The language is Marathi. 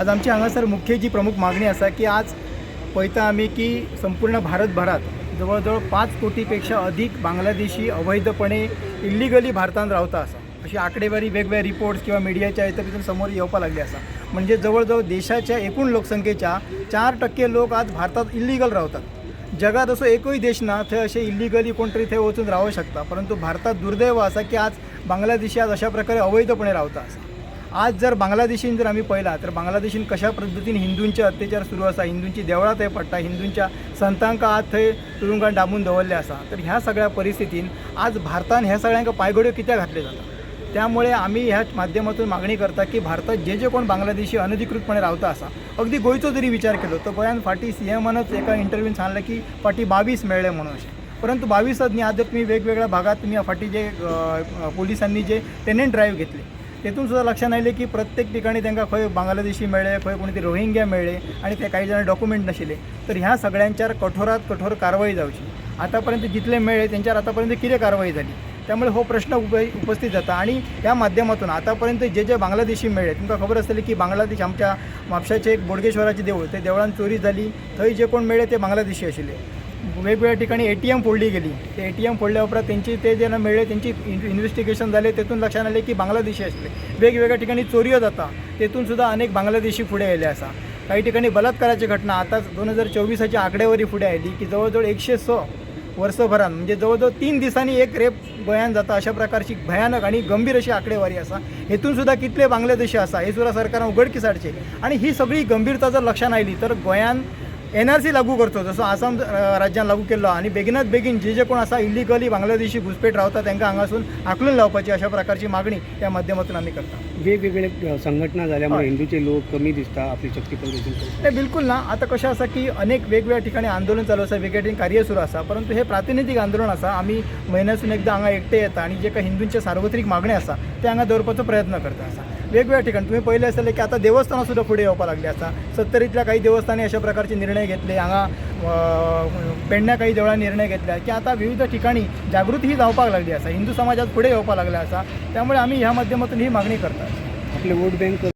आज आमची हांगासर मुख्य जी प्रमुख मागणी आसा की आज पळयता आमी की संपूर्ण भारतभरात जवळजवळ पाच कोटीपेक्षा अधिक बांगलादेशी अवैधपणे इल्लिगली भारतांत रावता आसा अशी आकडेवारी वेगवेगळ्या रिपोर्ट्स किंवा मिडियाच्या हेच्या भितर समोर येवपाक लागली आसा म्हणजे जवळजवळ देशाच्या एकूण लोकसंख्येच्या चार टक्के लोक आज भारतात इल्लिगल रावतात. जगात असो एकूय देश ना थंय असे इल्लिगली कोण तरी थंय वचून रावूं शकता. परंतु भारतात दुर्दैव आसा की आज बांगलादेशी आज अशा प्रकारे अवैधपणे रावता आसा आज जर बांगलादेशीन जर आम्ही पहिला तर बांगलादेशीन कशा पद्धतीने हिंदूंचे अत्याचार सुरू आसा हिंदूंची देवळां थंय पडटा हिंदूंच्या संतांका आज थंय तुरुंगात डांबून दवरले आसा तर ह्या सगळ्या परिस्थितीन आज भारतान ह्या सगळ्यांक पायघड्यो कित्याक घातले जाता त्यामुळे आम्ही ह्या माध्यमातून मागणी करता की भारतात जे जे कोण बांगलादेशी अनधिकृतपणे रावता असा अगदी गोंयचो जरी विचार केलो तर गोंयान फाटी सी एमानच एका इंटरव्ह्यून सांगलं की फाटी बावीस मेळ्ळे म्हणून अशें. परंतु बावीसच न्ही आज जर तुम्ही वेगवेगळ्या भागात तुम्ही फाटी जे पोलिसांनी जे टेनंट ड्राईव्ह घेतले. तेतून सुद्धा लक्षात आयलें की प्रत्येक ठिकाणी त्यांना खंय बांगलादेशी मेळ्ळे खंय कोणीतरी रोहिंग्या मेळ्ळे आणि ते काही जण डॉक्युमेंट नाशिल्ले तर ह्या सगळ्यांच्यावर कठोरात कठोर कारवाई जावची आतापर्यंत जितले मेळ्ळे त्यांच्यावर आतापर्यंत कितें कारवाई झाली? त्यामुळे हो प्रश्न उप उपस्थित जाता आणि या माध्यमातून आतापर्यंत जे जे बांगलादेशी मेळ्ळे तुमकां खबर आसतली की बांगलादेश आमच्या म्हापशाचे एक बोडगेश्वराचें देवूळ ते देवळान चोरी जाली थंय जे कोण मेळ्ळे ते बांगलादेशी आशिल्ले वेगवेगळ्या ठिकाणी ए टी एम फोडली गेली. ते ए टी एम फोडल्या उपरांत त्यांची ते जे मेळ्ळे त्यांची इन्व्हेस्टिगेशन झाले. तेतून लक्षात आले की बांगलादेशी आसले वेगवेगळ्या ठिकाणी चोरयो जाता तेतून सुद्धा अनेक बांगलादेशी फुडें आयले आसा काही ठिकाणी बलात्काराची घटना. आताच दोन हजार चोवीसाची आकडेवारी फुडें आयली की जवळजवळ एकशे स वर्सभरान म्हणजे जवळजवळ तीन दिसांनी एक रेप गोंयांत जाता. अशा प्रकारची भयानक आणि गंभीर अशी आकडेवारी आसा हेतून सुद्धा कितले बांगलादेशी आसा हे सुद्धा सरकारान उघडकीस हाडचे आणि ही सगळी गंभीरता जर लक्षात आयली तर गोंयान एन आर सी लागू करचो जसो आसाम राज्यान लागू केल्लो आणि बेगिनात बेगीन जे जे कोण आसा इल्लिगली बांगलादेशी घुसपेट रावता तांकां हांगासून हाकलून लावपाची अशा प्रकारची मागणी त्या माध्यमातून आम्ही करता. वेगवेगळे संघटना झाल्यामुळे. हिंदूचे लोक कमी दिसता आपली शक्ती नाही बिलकुल ना. आता कशें आसा की अनेक वेगवेगळ्या ठिकाणी आंदोलन चालू आसा वेगवेगळ्या ठिकाणी कार्य सुरू आसा परंतु हे प्रातिनिधीक आंदोलन आसा आमी म्हयन्यासून एकदा हांगा एकटे येता आणि जे काही हिंदूंचे सार्वत्रिक मागणे आसा ते हांगा दवरपाचो प्रयत्न करता आसा वेगवेगळ्या ठिकाणी. तुम्ही पहिले असले की आता देवस्थान सुद्धा फुडें येवपाक लागली आसा सत्तरीतल्या काही देवस्थानी अशा प्रकारचे निर्णय घेतले हांगा अ, पेडण्या काही देवळांनी निर्णय घेतल्या की आता विविध ठिकाणी जागृती ही जावपाक लागली आसा हिंदू समाजात पुढे येवपाक लागला आसा त्यामुळे आम्ही ह्या माध्यमातून ही मागणी करतात आपले वोट बँक